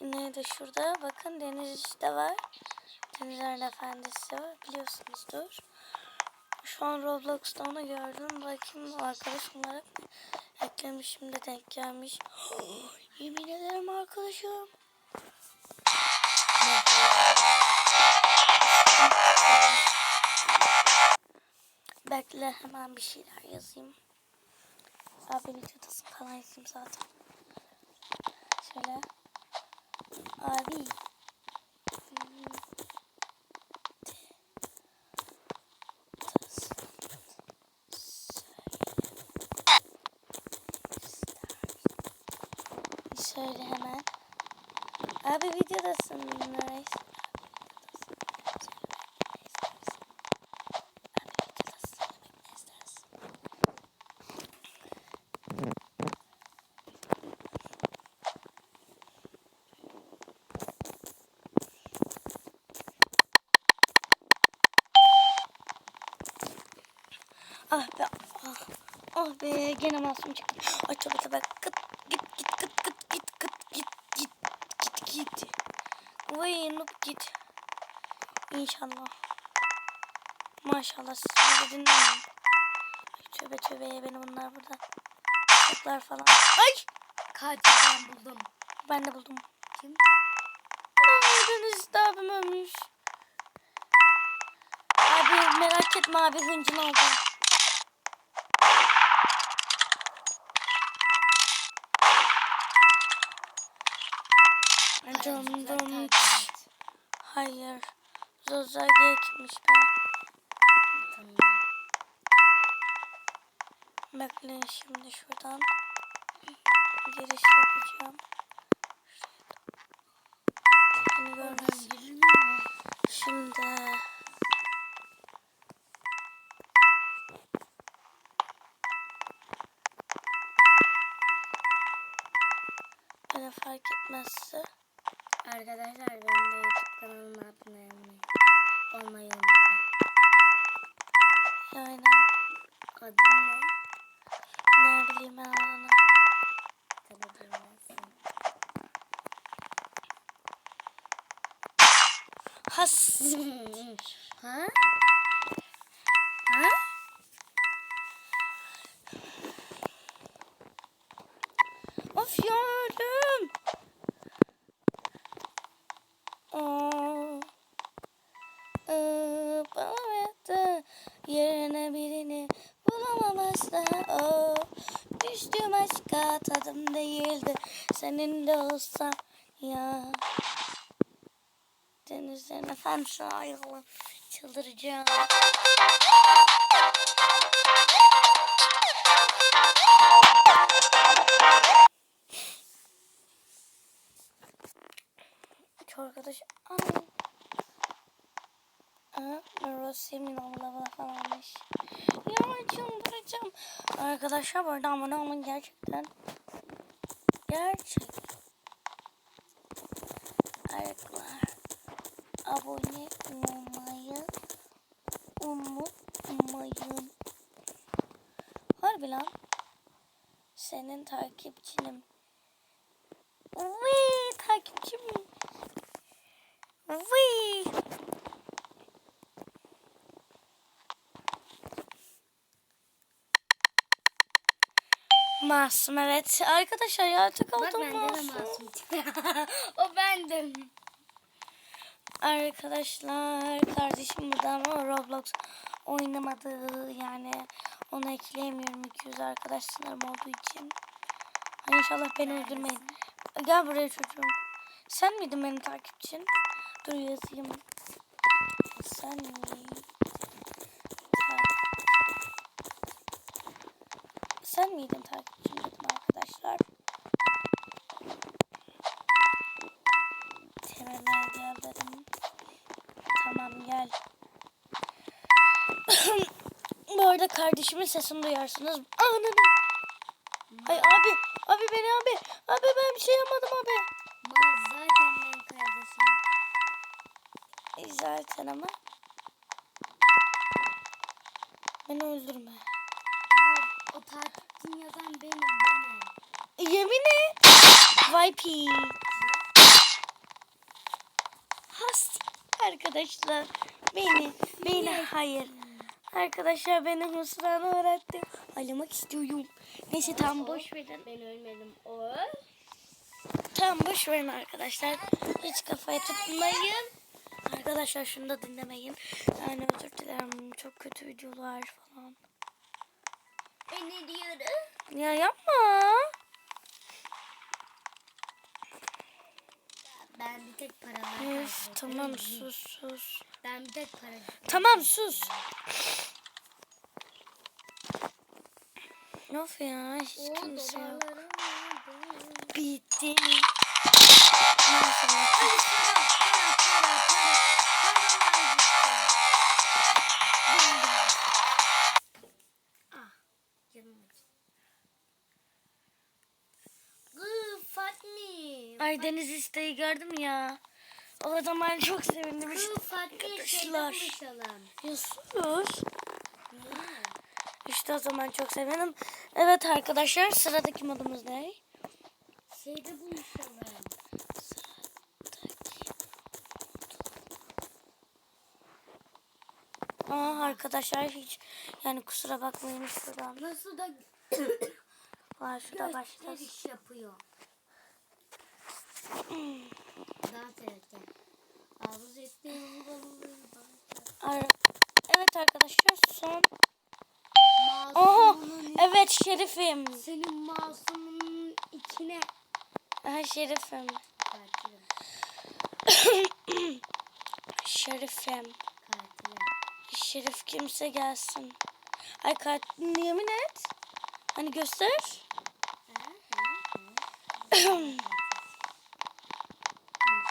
Yine de şurada bakın deniz işte var. Denizlerin Efendisi var biliyorsunuzdur. Şu an Roblox'ta onu gördüm. Bakayım arkadaş olarak eklemişim de denk gelmiş. Yemin ederim arkadaşım. Bekle hemen bir şeyler yazayım. Abi videodasın falan yazayım zaten. Şöyle hemen. Abi videodasın. Nice. Ah be ah. Ah be gene masum çıktı. Ay çabuk çabuk. Git git git git noob git. İnşallah. Maşallah siz beni dinleyin. Ay, tövbe tövbe beni bunlar burada. Çocuklar falan. Ay Kaç ben buldum. ben de buldum. Kim? Deniz de abim ölmüş. Abi merak etme abi hıncını aldım. Dum dum. Hayır. Zoza geçmiş be. Tamam. Bekleyin şimdi şuradan. Giriş yapacağım. Beni mu? Şimdi. Beni fark etmezse. Arkadaşlar benim de YouTube kanalıma abone olmayı, unutmayın. Yani Adım ne? ne bileyim ben onu. Tabii bilmezsin. Has. ha? Ha? Of yavrum. Tadım değildi. Senin de olsam ya. Denizlerin efendisi ayrılıp çıldıracağım. Üç arkadaş. Anam. Rossi'nin abla falanmış. Ya çıldıracağım. Arkadaşlar bu arada abone olun gerçekten. Gerçek. Arkadaşlar. Abone olmayı unutmayın. Harbi lan. Senin takipçinim. Vıy takipçim. Vıy. Masum evet. Arkadaşlar ya bende de masum. o bendim. Arkadaşlar kardeşim burada ama Roblox oynamadı yani onu ekleyemiyorum 200 arkadaş sınırım olduğu için. Ay inşallah beni öldürmeyin. Gel buraya çocuğum. Sen miydin benim takipçin? Dur yazayım. Sen miydin? Sen miydin takipçim arkadaşlar. Temel gel dedim. Tamam gel. Bu arada kardeşimin sesini duyarsınız. Ananı. Ay abi. Abi beni abi. Abi ben bir şey yapmadım abi. Zaten benim kardeşim. E, zaten ama. Beni öldürme. Mal o takipçin yazan benim benim. Yemin et. Vay pi. arkadaşlar. Beni, beni hayır. Arkadaşlar beni hırsızlarını öğretti. Ağlamak istiyorum. Neyse tam boş verin. Ben ölmedim. O. Tam boş verin arkadaşlar. Hiç kafaya tutmayın. Arkadaşlar şunu da dinlemeyin. Yani özür dilerim. Çok kötü videolar falan. Ben ne diyorum? Ya yapma. Ben bir tek paralar Üf, tamam sus sus. Ben bir tek para. Tamam sus. Of ya hiç kimse yok. Bitti. Fatmi. Ay deniz isteği gördüm ya. O zaman çok sevindim. İşte, arkadaşlar. ya sus. İşte o zaman çok sevindim. Evet arkadaşlar sıradaki modumuz ne? Şeyde buluşalım. Aa arkadaşlar hiç yani kusura bakmayın şuradan Nasıl da var şurada gösteriş yapıyor. Dans ederken. Havuz Evet arkadaşlar son. Oha evet şerifim. senin masumunun içine Aha şerifim. katilim. Şerifim. Katilim. Şerif kimse gelsin. Ay kat yemin et. Hani göster. Ha, ha, ha.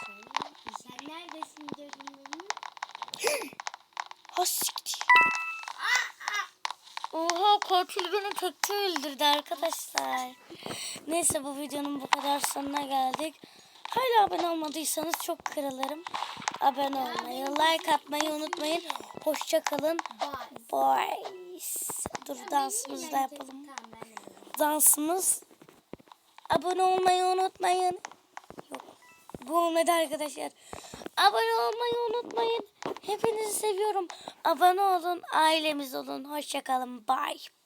Sen, sen neredesin canım benim? Ha siktir. Oha katil beni tekte öldürdü arkadaşlar. Neyse bu videonun bu kadar sonuna geldik. Hala abone olmadıysanız çok kırılırım. Abone olmayı, like atmayı unutmayın. Hoşça kalın. Bye. Boys. Dur dansımızı da yapalım. Dansımız. Abone olmayı unutmayın. Yok. Bu olmadı arkadaşlar. Abone olmayı unutmayın. Hepinizi seviyorum. Abone olun, ailemiz olun. Hoşça kalın. Bye.